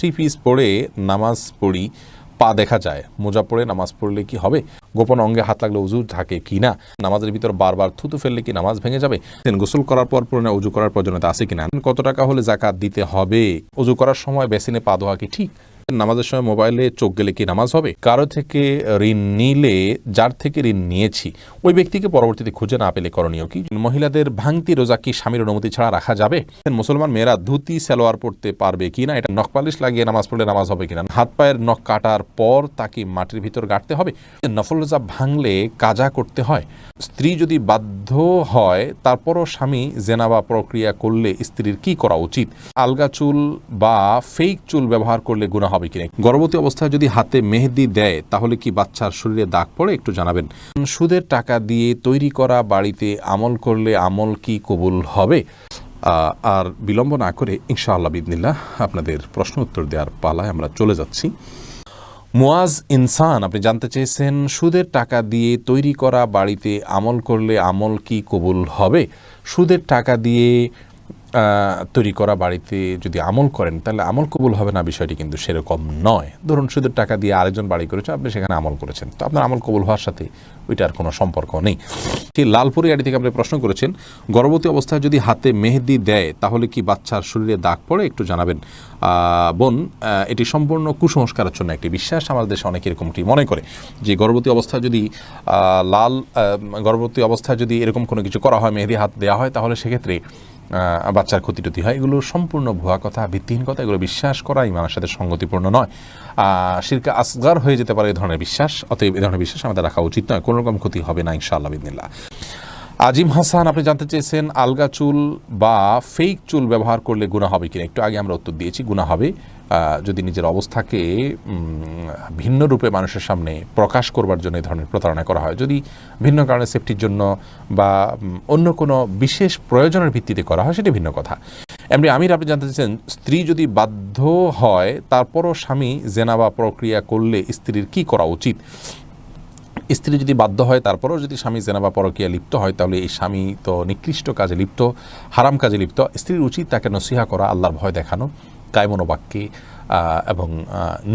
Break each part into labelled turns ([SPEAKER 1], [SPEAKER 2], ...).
[SPEAKER 1] Three piece পরে নামাজ পড়ি, পা দেখা যায়। মোজা পরে নামাজ পড়লে কি হবে? গোপন অঙ্গে হাত লাগলে উজু থাকে কি না? নামাজের ভিতর বারবার থুতু ফেললে কি নামাজ ভেঙে যাবে? গোসল করার পর পুরনো উজু করার প্রয়োজনীয়তা আছে কিনা কত টাকা হলে জাকাত দিতে হবে? উজু করার সময় বেসিনে পা ধোয়া কি ঠিক? নামাজের সময় মোবাইলে চোখ গেলে কি নামাজ হবে? কারও থেকে ঋণ নিলে, যার থেকে ঋণ নিয়েছি, ওই ব্যক্তিকে পরবর্তীতে খুঁজে না পেলে করণীয় কি? মহিলাদের ভাঙতি রোজা কি স্বামীর অনুমতি ছাড়া রাখা যাবে? মুসলমান মেয়েরা ধুতি, সালোয়ার পড়তে পারবে কিনা এটা নখ পালিশ লাগিয়ে নামাজ পড়লে নামাজ হবে কিনা হাত পায়ের নখ কাটার পর তাকে মাটির ভিতর গাড়তে হবে? নফল রোজা ভাঙলে কাজা করতে হয়? স্ত্রী যদি বাধ্য হয়, তারপরও স্বামী জেনাবা প্রক্রিয়া করলে স্ত্রীর কি করা উচিত? আলগা চুল বা ফেক চুল ব্যবহার করলে গুণা হবে কিনা গর্ভবতী অবস্থায় যদি হাতে মেহেদি দেয়, তাহলে কি বাচ্চার শরীরে দাগ পড়ে? একটু জানাবেন। সুদের টাকা দিয়ে তৈরি করা বাড়িতে আমল করলে আমল কি কবুল হবে? আর বিলম্ব না করে ইনশাআল্লাহ বিদিনিল্লাহ আপনাদের প্রশ্ন উত্তর দেওয়ার পালায় আমরা চলে যাচ্ছি। মুয়াজ ইনসান, আপনি জানতে চেয়েছেন, সুদের টাকা দিয়ে তৈরি করা বাড়িতে আমল করলে আমল কি কবুল হবে? সুদের টাকা দিয়ে তৈরি করা বাড়িতে যদি আমল করেন, তাহলে আমল কবুল হবে না বিষয়টি কিন্তু সেরকম নয়। ধরুন সুদের টাকা দিয়ে আরেকজন বাড়ি করেছে আপনি সেখানে আমল করেছেন। তো আপনার আমল কবুল হওয়ার সাথে ওইটার কোনো সম্পর্ক নেই। সেই লালপুরি আড়ি থেকে আপনি প্রশ্ন করেছেন, গর্ভবতী অবস্থায় যদি হাতে মেহেদি দেয়, তাহলে কি বাচ্চার শরীরে দাগ পড়ে? একটু জানাবেন। বোন এটি সম্পূর্ণ কুসংস্কারের জন্য একটি বিশ্বাস। আমাদের দেশে অনেকে এরকমটি মনে করে যে, গর্ভবতী অবস্থায় যদি লাল গর্ভবতী অবস্থায় যদি এরকম কোনো কিছু করা হয়, মেহেদি হাত দেওয়া হয়, তাহলে সেক্ষেত্রে বাচ্চার ক্ষতি টতি হয়, এগুলো সম্পূর্ণ ভুয়া কথা, ভিত্তিহীন কথা, এগুলো বিশ্বাস করা ইমানের সাথে সঙ্গতিপূর্ণ নয়। শিরকে আসগার হয়ে যেতে পারে এ ধরনের বিশ্বাস, অতএব এই ধরনের বিশ্বাস আমাদের রাখা উচিত নয় কোনো রকম ক্ষতি হবে না ইনশাআল্লাহ বিদিনিল্লাহ। আজিম হাসান, আপনি জানতে চেয়েছেন আলগা চুল বা ফেক চুল ব্যবহার করলে গুণা হবে কিনা, একটু আগে আমরা উত্তর দিয়েছি গুণা হবে যদি নিজের অবস্থাকে ভিন্ন রূপে মানুষের সামনে প্রকাশ করবার জন্য এই ধরনের প্রতারণা করা হয়। যদি ভিন্ন কারণে সেফটির জন্য বা অন্য কোনো বিশেষ প্রয়োজনের ভিত্তিতে করা হয়, সেটি ভিন্ন কথা। এমনি আমির, আপনি জানতে চাইছেন, স্ত্রী যদি বাধ্য হয়, তারপরও স্বামী জেনাবা প্রক্রিয়া করলে স্ত্রীর কি করা উচিত? স্ত্রী যদি বাধ্য হয়, তারপরেও যদি স্বামী জেনা বা পরকীয়া লিপ্ত হয়, তাহলে এই স্বামী তো নিকৃষ্ট কাজে লিপ্ত, হারাম কাজে লিপ্ত। স্ত্রীর উচিত তাকে নসিহা করা, আল্লাহর ভয় দেখানো। কায়মনো বাক্যে এবং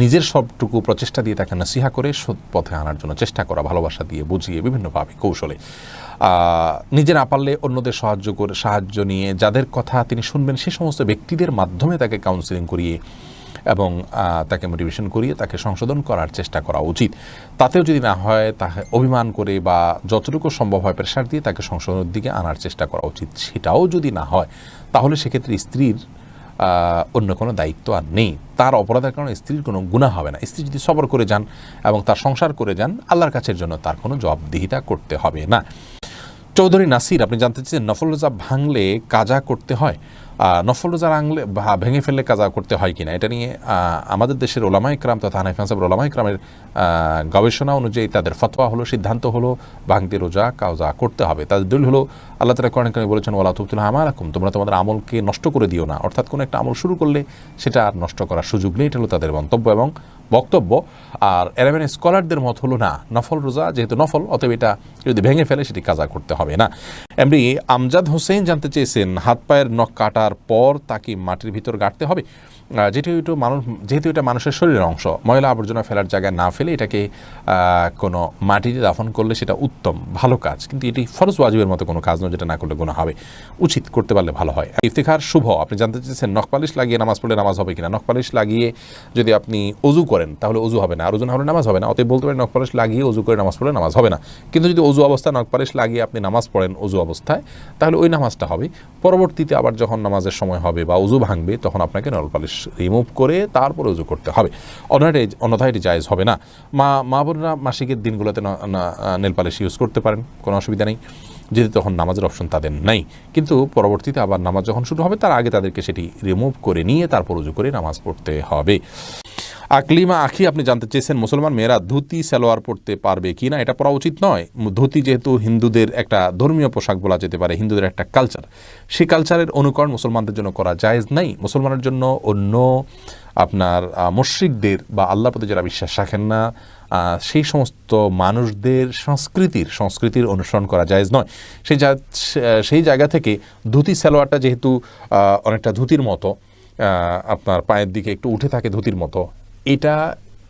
[SPEAKER 1] নিজের সবটুকু প্রচেষ্টা দিয়ে তাকে নসিহা করে সৎ পথে আনার জন্য চেষ্টা করা, ভালোবাসা দিয়ে বুঝিয়ে বিভিন্নভাবে কৌশলে। নিজে না পারলে অন্যদের সাহায্য করে, সাহায্য নিয়ে যাদের কথা তিনি শুনবেন সে সমস্ত ব্যক্তিদের মাধ্যমে তাকে কাউন্সিলিং করিয়ে এবং তাকে মোটিভেশন করিয়ে তাকে সংশোধন করার চেষ্টা করা উচিত। তাতেও যদি না হয় তাকে অভিমান করে বা যতটুকু সম্ভব হয় প্রেশার দিয়ে তাকে সংশোধনের দিকে আনার চেষ্টা করা উচিত। সেটাও যদি না হয়, তাহলে সেক্ষেত্রে স্ত্রীর অন্য কোনো দায়িত্ব আর নেই। তার অপরাধের কারণে স্ত্রীর কোনো গুণা হবে না। স্ত্রী যদি সবর করে যান এবং তার সংসার করে যান, আল্লাহর কাছের জন্য তার কোনো জবাবদিহিতা করতে হবে না। চৌধুরী নাসির, আপনি জানতে চাইছেন নফল রোজা ভাঙলে কাজা করতে হয়? নফল রোজা ভাঙলে ভা- ভেঙে ফেললে কাজা করতে হয় কিনা? এটা নিয়ে আমাদের দেশের ওলামা ইকরাম তথা হানাইফ সাহেব ওলামা ইকরামের গবেষণা অনুযায়ী তাদের ফতোয়া হলো, সিদ্ধান্ত হলো, ভাঙতে রোজা কাজা করতে হবে। তাদের দলিল হলো আল্লাহ তালা কোরআন কারিমে বলেছেন ওলা তুবতুল আমার রকম তোমরা তোমাদের আমলকে নষ্ট করে দিও না। অর্থাৎ কোনো একটা আমল শুরু করলে সেটা আর নষ্ট করার সুযোগ নেই, এটা হলো তাদের মন্তব্য এবং বক্তব্য। আর এরাবেন স্কলারদের মত হলো না, নফল রোজা যেহেতু নফল, অতএব এটা যদি ভেঙে ফেলে সেটি কাজা করতে হবে না। এমনি আমজাদ হোসেন জানতে চেয়েছেন হাত পায়ের নখ কাটার পর তাকে মাটির ভিতর গাড়তে হবে। যেটি একটু মানুষ যেহেতু এটা মানুষের শরীরের অংশ, ময়লা আবর্জনা ফেলার জায়গায় না ফেলে এটাকে কোনো মাটিতে দাফন করলে সেটা উত্তম, ভালো কাজ। কিন্তু এটি ফরজ ওয়াজিবের মতো কোনো কাজ নয় যেটা না করলে গুণা হবে। উচিত করতে পারলে ভালো হয়। ইফতেখার শুভ, আপনি জানতে চেয়েছেন নখপালিশ লাগিয়ে নামাজ পড়লে নামাজ হবে কিনা? নখপালিশ লাগিয়ে যদি আপনি অজু করেন, তাহলে অজু হবে না। আর অজু না হলে নামাজ হবে না। অতএব বলতে পারেন নখপালিশ লাগিয়ে অজু করে নামাজ পড়লে নামাজ হবে না। কিন্তু যদি অজু অবস্থায় নখপালিশ লাগিয়ে আপনি নামাজ পড়েন অজু অবস্থায়, তাহলে ওই নামাজটা হবে। পরবর্তীতে আবার যখন নামাজের সময় হবে বা অজু ভাঙবে, তখন আপনাকে নলপালিশ রিমুভ করে তারপর উজু করতে হবে। অন্যথায় অন্যথায় এটি জায়জ হবে না। মা মা বোনরা মাসিকের দিনগুলোতে নেল পালিশ ইউজ করতে পারেন, কোনো অসুবিধা নেই। যদি তখন নামাজের অপশন তাদের নাই। কিন্তু পরবর্তীতে আবার নামাজ যখন শুরু হবে, তার আগে তাদেরকে সেটি রিমুভ করে নিয়ে তারপর উজু করে নামাজ পড়তে হবে। আকলিমা আখি, আপনি জানতে চেয়েছেন, মুসলমান মেয়েরা ধুতি, সালোয়ার পড়তে পারবে কি না এটা পরা উচিত নয়। ধুতি যেহেতু হিন্দুদের একটা ধর্মীয় পোশাক বলা যেতে পারে, হিন্দুদের একটা কালচার সেই কালচারের অনুকরণ মুসলমানদের জন্য করা জায়েজ নাই। মুসলমানের জন্য অন্য আপনার মুশ্রিকদের বা আল্লাহ প্রতি যারা বিশ্বাস রাখেন না সেই সমস্ত মানুষদের সংস্কৃতির সংস্কৃতির অনুসরণ করা জায়েজ নয়। সেই জা- সেই জায়গা থেকে ধুতি, সালোয়ারটা যেহেতু অনেকটা ধুতির মতো আপনার পায়ের দিকে একটু উঠে থাকে ধুতির মতো এটা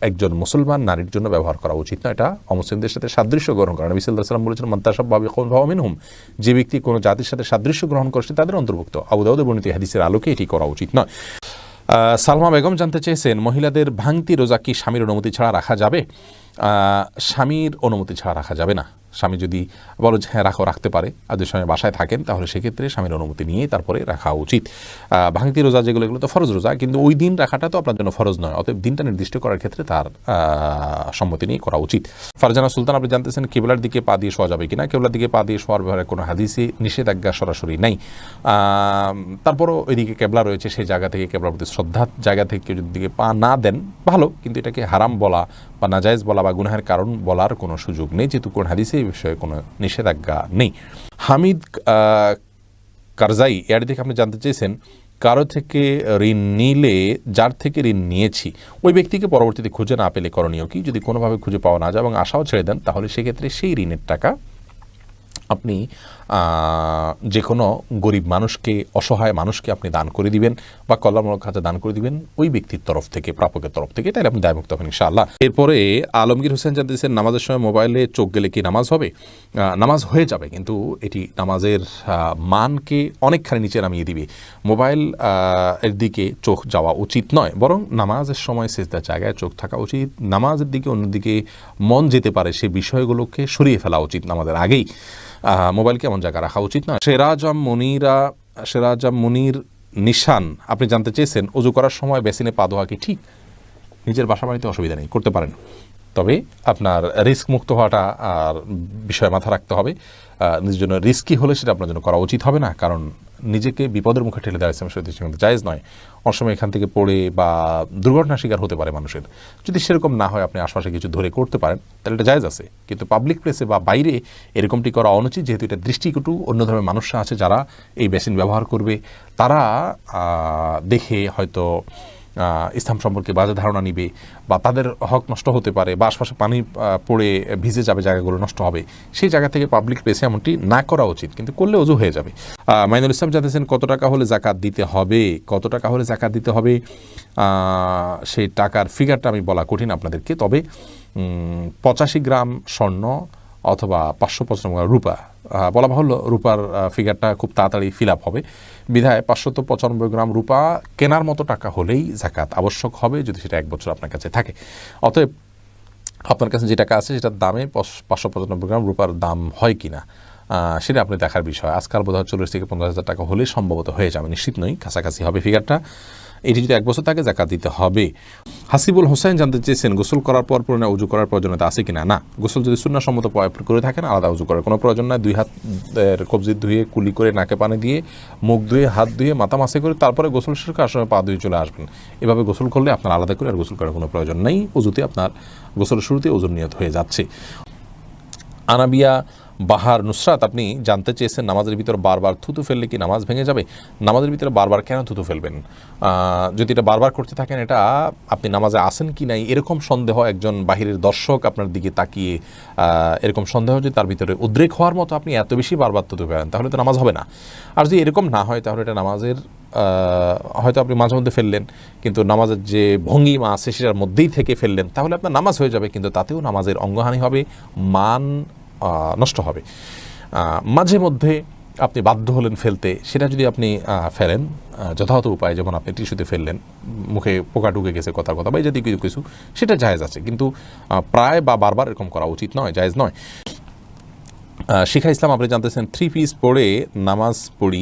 [SPEAKER 1] একজন মুসলমান নারীর জন্য ব্যবহার করা উচিত না। এটা অমুসলিমদের সাথে সাদৃশ্য গ্রহণ করা। নবী সাল্লাহ সাল্লাম বলেছেন মন্তাসব ভাবে ভাবিন হুম যে ব্যক্তি কোনো জাতির সাথে সাদৃশ্য গ্রহণ করছে তাদের অন্তর্ভুক্ত। আবুদাউদ বর্ণিত হাদিসের আলোকে এটি করা উচিত নয়। সালমা বেগম জানতে চেয়েছেন, মহিলাদের ভাঙতি রোজা কি স্বামীর অনুমতি ছাড়া রাখা যাবে? স্বামীর অনুমতি ছাড়া রাখা যাবে না। স্বামী যদি বলো যে হ্যাঁ রাখো, রাখতে পারে। আর যদি স্বামী বাসায় থাকেন, তাহলে সেক্ষেত্রে স্বামীর অনুমতি নিয়ে তারপরে রাখা উচিত। ভাঙতি রোজা যেগুলো, এগুলো তো ফরজ রোজা, কিন্তু ওই দিন রাখাটা তো আপনার জন্য ফরজ নয়, অতএব দিনটা নির্দিষ্ট করার ক্ষেত্রে তার সম্মতি নিয়ে করা উচিত। ফারজানা সুলতান, আপনি জানতেছেন কেবলার দিকে পা দিয়ে শোয়া যাবে কিনা? কেবলার দিকে পা দিয়ে শোয়ার ব্যাপারে কোনো হাদিসে নিষেধাজ্ঞা সরাসরি নাই। তারপরও ওইদিকে কেবলা রয়েছে, সেই জায়গা থেকে কেবলার প্রতি শ্রদ্ধার জায়গা থেকে কেউ যদি দিকে পা না দেন, ভালো, কিন্তু এটাকে হারাম বলা বা নাজায়েজ বলা বা গুনাহের কারণ বলার কোনো সুযোগ নেই, যেহেতু কোন হাদিসে এই বিষয়ে কোনো নিষেধাজ্ঞা নেই। হামিদ কারজাই, এর দিকে আপনি জানতে চেয়েছেন, কারও থেকে ঋণ নিলে, যার থেকে ঋণ নিয়েছি, ওই ব্যক্তিকে পরবর্তীতে খুঁজে না পেলে করণীয় কি? যদি কোনোভাবে খুঁজে পাওয়া না যায় এবং আশাও ছেড়ে দেন, তাহলে সেক্ষেত্রে সেই ঋণের টাকা আপনি যে কোনো গরিব মানুষকে, অসহায় মানুষকে আপনি দান করে দিবেন বা কল্যাণমূলক খাতে দান করে দিবেন ওই ব্যক্তির তরফ থেকে, প্রাপকের তরফ থেকে তাহলে আপনি দায়মুক্ত হবেন ইনশাআল্লাহ। এরপরে আলমগীর হোসেন জানতেছেন নামাজের সময় মোবাইলে চোখ গেলে কি নামাজ হবে? নামাজ হয়ে যাবে, কিন্তু এটি নামাজের মানকে অনেকখানি নিচে নামিয়ে দিবে। মোবাইল এর দিকে চোখ যাওয়া উচিত নয়, বরং নামাজের সময় সেজদার জায়গায় চোখ থাকা উচিত। নামাজের দিকে, অন্যদিকে মন যেতে পারে, সে বিষয়গুলোকে সরিয়ে ফেলা উচিত নামাজের আগেই। মোবাইলকে এমন জায়গা রাখা উচিত নয় সেরাজম মনিরা, সেরাজম মনির নিশান, আপনি জানতে চেয়েছেন অজু করার সময় বেসিনে পা ধোয়া কি ঠিক? নিজের বাসা বাড়িতে অসুবিধা নেই, করতে পারেন। তবে আপনার রিস্ক মুক্ত হওয়াটা আর বিষয়ে মাথা রাখতে হবে। নিজের জন্য রিস্কি হলে সেটা আপনার জন্য করা উচিত হবে না, কারণ নিজেকে বিপদের মুখে ঠেলে দেওয়া ইসলাম শরীয়তে কিন্তু জায়েজ নয়। অনেক সময় এখান থেকে পড়ে বা দুর্ঘটনার শিকার হতে পারে মানুষের। যদি সেরকম না হয় আপনি আশপাশে কিছু ধরে করতে পারেন, তাহলে এটা জায়েজ আছে। কিন্তু পাবলিক প্লেসে বা বাইরে এরকমটি করা অনুচিত, যেহেতু এটা দৃষ্টিকটু অন্য ধরনের মানুষরা আছে যারা এই বেসিন ব্যবহার করবে। তারা দেখে হয়তো ইসলাম সম্পর্কে বাজে ধারণা নিবে বা তাদের হক নষ্ট হতে পারে বা আশপাশে পানি পড়ে ভিজে যাবে, জায়গাগুলো নষ্ট হবে, সেই জায়গা থেকে পাবলিক প্লেসে এমনটি না করা উচিত, কিন্তু করলে অজু হয়ে যাবে। মাইনুল ইসলাম জানতেছেন কত টাকা হলে জাকাত দিতে হবে, কত টাকা হলে জাকাত দিতে হবে সেই টাকার ফিগারটা আমি বলা কঠিন আপনাদেরকে, তবে পঁচাশি গ্রাম স্বর্ণ অথবা পাঁচশো পঁচানব্বই রূপা। বলা বাহুল্য রূপার ফিগারটা খুব তাড়াতাড়ি ফিল আপ হবে। বিধায় পাঁচশত পঁচানব্বই গ্রাম রূপা কেনার মতো টাকা হলেই জাকাত আবশ্যক হবে যদি সেটা এক বছর আপনার কাছে থাকে। অতএব আপনার কাছে যে টাকা আছে সেটার দামে পাঁচ- পাঁচশো পঁচানব্বই গ্রাম রূপার দাম হয় কিনা? সেটা আপনি দেখার বিষয়। আজকাল বোধ হয় চল্লিশ থেকে পঞ্চাশ হাজার টাকা হলে সম্ভবত হয়ে যাবে। নিশ্চিত নই, কাছাকাছি হবে ফিগারটা এটি যদি এক বছর থাকে, জাকাত দিতে হবে। হাসিবুল হোসেন জানতে চেয়েছেন, গোসল করার পর পুরনো উজু করার প্রয়োজনীয়তা আছে কিনা? না, গোসল যদি শূন্যসম্মত করে থাকেন, আলাদা উজু করার কোনো প্রয়োজন নাই। দুই হাত কবজি ধুয়ে, কুলি করে নাকে পানি দিয়ে, মুখ ধুয়ে, হাত ধুয়ে, মাথা মাসে করে তারপরে গোসল শেষ করে আসলে পা ধুয়ে চলে আসবেন। এভাবে গোসল করলে আপনার আলাদা করে আর গোসল করার কোনো প্রয়োজন নেই। উজুতে আপনার গোসলের শুরুতে ওজন নিয়ত হয়ে যাচ্ছে। আনাবিয়া বাহার নুসরাত, আপনি জানতে চেয়েছেন নামাজের ভিতর বারবার থুতু ফেললে কি নামাজ ভেঙে যাবে? নামাজের ভিতরে বারবার কেন থুতু ফেলবেন? যদি এটা বারবার করতে থাকেন, এটা আপনি নামাজে আসেন কি নাই, এরকম সন্দেহ একজন বাহিরের দর্শক আপনার দিকে তাকিয়ে এরকম সন্দেহ যদি তার ভিতরে উদ্রেক হওয়ার মতো আপনি এত বেশি বারবার থুতু ফেলেন, তাহলে তো নামাজ হবে না। আর যদি এরকম না হয়, তাহলে এটা নামাজের হয়তো আপনি মাঝে মধ্যে ফেললেন, কিন্তু নামাজের যে ভঙ্গিমা আছে, সেটার মধ্যেই থেকে ফেললেন, তাহলে আপনার নামাজ হয়ে যাবে, কিন্তু তাতেও নামাজের অঙ্গহানি হবে। মান নষ্ট হবে। মাঝে মধ্যে আপনি বাধ্য হলেন ফেলতে, সেটা যদি আপনি ফেলেন যথাযথ উপায় যেমন আপনি টিস্যুতে ফেললেন, মুখে পোকা ঢুকে গেছে, কথা কথা, বা এই জাতীয় কিছু কিছু, সেটা জায়েজ আছে। কিন্তু প্রায় বা বারবার এরকম করা উচিত নয়, জায়েজ নয়। শিখা ইসলাম, আপনি জানতেছেন থ্রি পিস পড়ে নামাজ পড়ি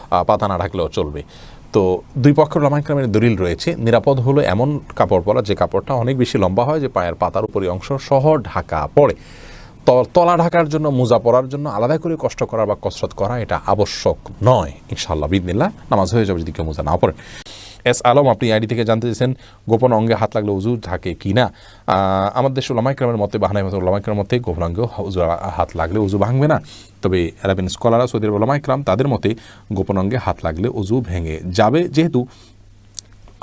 [SPEAKER 1] পাতা না ঢাকলেও চলবে। তো দুই পক্ষের লমাইক্রামের দলিল রয়েছে। নিরাপদ হলো এমন কাপড় পরা যে কাপড়টা অনেক বেশি লম্বা হয়, যে পায়ের পাতার উপরে অংশ সহ ঢাকা পড়ে। তলা ঢাকার জন্য মোজা পরার জন্য আলাদা করে কষ্ট করা বা কসরত করা এটা আবশ্যক নয়। ইনশাল্লাহ বিদিনিল্লা নামাজ হয়ে যাবে যদি কেউ মোজা না পড়ে এস আলম, আপনি আইডি থেকে জানতে চেয়েছেন, গোপন অঙ্গে হাত লাগলে উজু থাকে কি না? আমাদের দেশ ওলামাইক্রামের মতে বাহানাই মতো ওলামাইক্রামের মতে গোপন অঙ্গে হাত লাগলে উজু ভাঙবে না। তবে অ্যারাবিন স্কলাররা, সৌদি আরব ওলামাইক্রাম তাদের মতে গোপন অঙ্গে হাত লাগলে উজু ভেঙে যাবে। যেহেতু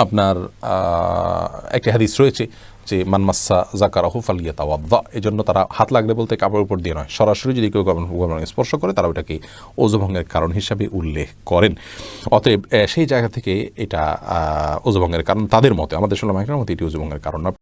[SPEAKER 1] আপনার একটি হাদিস রয়েছে যে মানমাসা জাকারাহু ফালিয়া তাওয়াদ্দা এই জন্য তারা হাত লাগলে বলতে কাপড়ের উপর দিয়ে নয়, সরাসরি যদি কেউ স্পর্শ করে, তারা ওটাকে ওজভঙ্গের কারণ হিসাবে উল্লেখ করেন। অতএব সেই জায়গা থেকে এটা ওজভঙ্গের কারণ তাদের মতে, আমাদের সোলামাইকার মতে এটি ওজভঙ্গের কারণ না।